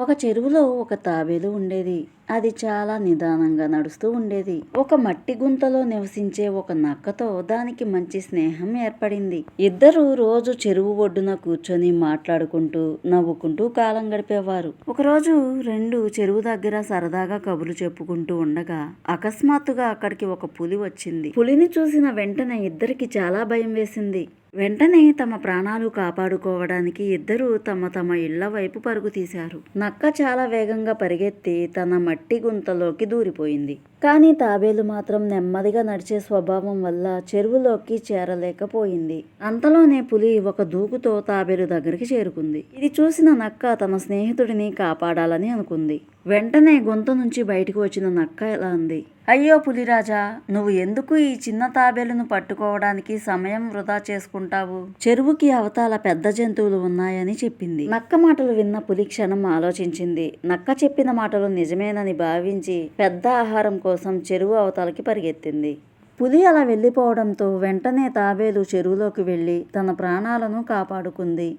ఒక చెరువులో ఒక తాబేలు ఉండేది. అది చాలా నిదానంగా నడుస్తూ ఉండేది. ఒక మట్టి గుంతలో నివసించే ఒక నక్కతో దానికి మంచి స్నేహం ఏర్పడింది. ఇద్దరు రోజు చెరువు ఒడ్డున కూర్చొని మాట్లాడుకుంటూ నవ్వుకుంటూ కాలం గడిపేవారు. ఒకరోజు రెండు చెరువు దగ్గర సరదాగా కబులు చెప్పుకుంటూ ఉండగా అకస్మాత్తుగా అక్కడికి ఒక పులి వచ్చింది. పులిని చూసిన వెంటనే ఇద్దరికి చాలా భయం వేసింది. వెంటనే తమ ప్రాణాలు కాపాడుకోవడానికి ఇద్దరూ తమ తమ ఇళ్ళ వైపు పరుగు తీశారు. నక్క చాలా వేగంగా పరిగెత్తి తన మట్టి గుంతలోకి దూరిపోయింది. కానీ తాబేలు మాత్రం నెమ్మదిగా నడిచే స్వభావం వల్ల చెరువులోకి చేరలేకపోయింది. అంతలోనే పులి ఒక దూకుతో తాబేలు దగ్గరికి చేరుకుంది. ఇది చూసిన నక్క తన స్నేహితుడిని కాపాడాలని అనుకుంది. వెంటనే గొంత నుంచి బయటకు వచ్చిన నక్క ఇలా అంది. అయ్యో పులిరాజా నువ్వు ఎందుకు ఈ చిన్న తాబేలును పట్టుకోవడానికి సమయం వృధా చేసుకుంటావు? చెరువుకి అవతాల పెద్ద జంతువులు ఉన్నాయని చెప్పింది నక్క మాటలు విన్న పులి క్షణం ఆలోచించింది. నక్క చెప్పిన మాటలు నిజమేనని భావించి పెద్ద ఆహారం కోసం కోసం చెరువు అవతలకి పరిగెత్తింది. పులి అలా వెళ్ళిపోవడంతో వెంటనే తాబేలు చెరువులోకి వెళ్ళి తన ప్రాణాలను కాపాడుకుంది.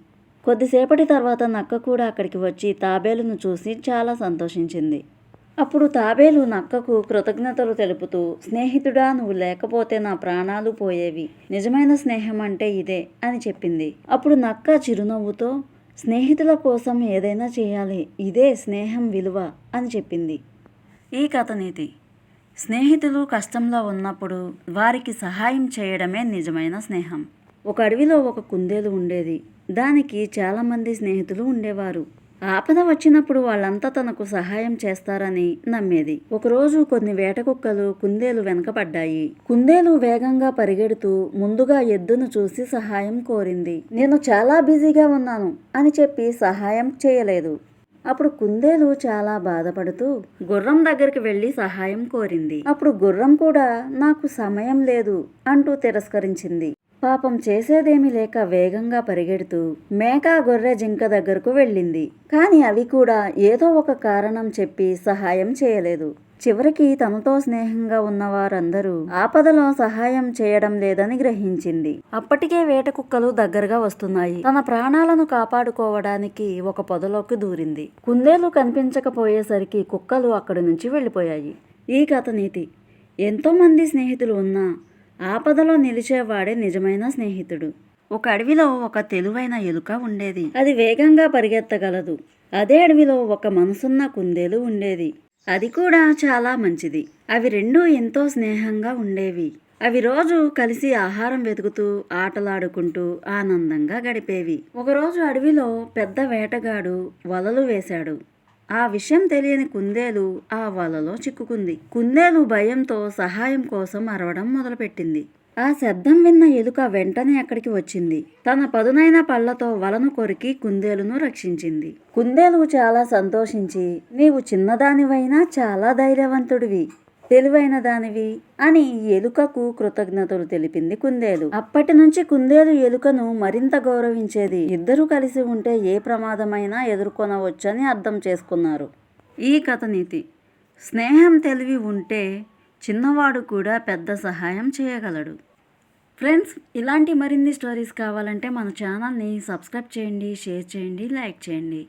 కొద్దిసేపటి తర్వాత నక్క కూడా అక్కడికి వచ్చి తాబేలును చూసి చాలా సంతోషించింది. అప్పుడు తాబేలు నక్కకు కృతజ్ఞతలు తెలుపుతూ స్నేహితుడా నువ్వు లేకపోతే నా ప్రాణాలు పోయేవి. నిజమైన స్నేహం అంటే ఇదే అని చెప్పింది. అప్పుడు నక్క చిరునవ్వుతో స్నేహితుల కోసం ఏదైనా చేయాలి. ఇదే స్నేహం విలువ అని చెప్పింది. ఈ కథ నీతి. స్నేహితులు కష్టంలో ఉన్నప్పుడు వారికి సహాయం చేయడమే నిజమైన స్నేహం. ఒక అడవిలో ఒక కుందేలు ఉండేది. దానికి చాలామంది స్నేహితులు ఉండేవారు. ఆపద వచ్చినప్పుడు వాళ్ళంతా తనకు సహాయం చేస్తారని నమ్మేది. ఒకరోజు కొన్ని వేట కుక్కలు కుందేలు వెనకపడ్డాయి కుందేలు వేగంగా పరిగెడుతూ ముందుగా ఎద్దును చూసి సహాయం కోరింది. నేను చాలా బిజీగా ఉన్నాను అని చెప్పి సహాయం చేయలేదు. అప్పుడు కుందేలు చాలా బాధపడుతూ గుర్రం దగ్గరికి వెళ్ళి సహాయం కోరింది. అప్పుడు గుర్రం కూడా నాకు సమయం లేదు అంటూ తిరస్కరించింది. పాపం చేసేదేమీ లేక వేగంగా పరిగెడుతూ మేక గొర్రె జింక దగ్గరకు వెళ్ళింది. కానీ అవి కూడా ఏదో ఒక కారణం చెప్పి సహాయం చేయలేదు. చివరికి తనతో స్నేహంగా ఉన్న వారందరూ ఆపదలో సహాయం చేయడం లేదని గ్రహించింది. అప్పటికే వేట కుక్కలు దగ్గరగా వస్తున్నాయి. తన ప్రాణాలను కాపాడుకోవడానికి ఒక పొదలోకి దూరింది. కుందేలు కనిపించకపోయేసరికి కుక్కలు అక్కడి నుంచి వెళ్ళిపోయాయి. ఈ కథ నీతి. ఎంతోమంది స్నేహితులు ఉన్నా ఆపదలో నిలిచేవాడే నిజమైన స్నేహితుడు. ఒక అడవిలో ఒక తెలివైన ఎలుక ఉండేది. అది వేగంగా పరిగెత్తగలదు. అదే అడవిలో ఒక మనసున్న కుందేలు ఉండేది. అది కూడా చాలా మంచిది. అవి రెండూ ఎంతో స్నేహంగా ఉండేవి. అవి రోజు కలిసి ఆహారం వెతుకుతూ ఆటలాడుకుంటూ ఆనందంగా గడిపేవి. ఒకరోజు అడవిలో పెద్ద వేటగాడు వలలు వేశాడు. ఆ విషయం తెలియని కుందేలు ఆ వలలో చిక్కుకుంది. కుందేలు భయంతో సహాయం కోసం అరవడం మొదలుపెట్టింది. ఆ శబ్దం విన్న ఎలుక వెంటనే అక్కడికి వచ్చింది. తన పదునైన పళ్ళతో వలను కొరికి కుందేలును రక్షించింది. కుందేలు చాలా సంతోషించి నీవు చిన్నదానివైనా చాలా ధైర్యవంతుడివి తెలివైన దానివి అని ఎలుకకు కృతజ్ఞతలు తెలిపింది కుందేలు. అప్పటి నుంచి కుందేలు ఎలుకను మరింత గౌరవించేది ఇద్దరూ కలిసి ఉంటే ఏ ప్రమాదమైనా ఎదుర్కొనవచ్చని అర్థం చేసుకున్నారు. ఈ కథ నీతి. స్నేహం తెలివి ఉంటే చిన్నవాడు కూడా పెద్ద సహాయం చేయగలడు. ఫ్రెండ్స్ ఇలాంటి మరిన్ని స్టోరీస్ కావాలంటే మన ఛానల్ని సబ్స్క్రైబ్ చేయండి షేర్ చేయండి లైక్ చేయండి.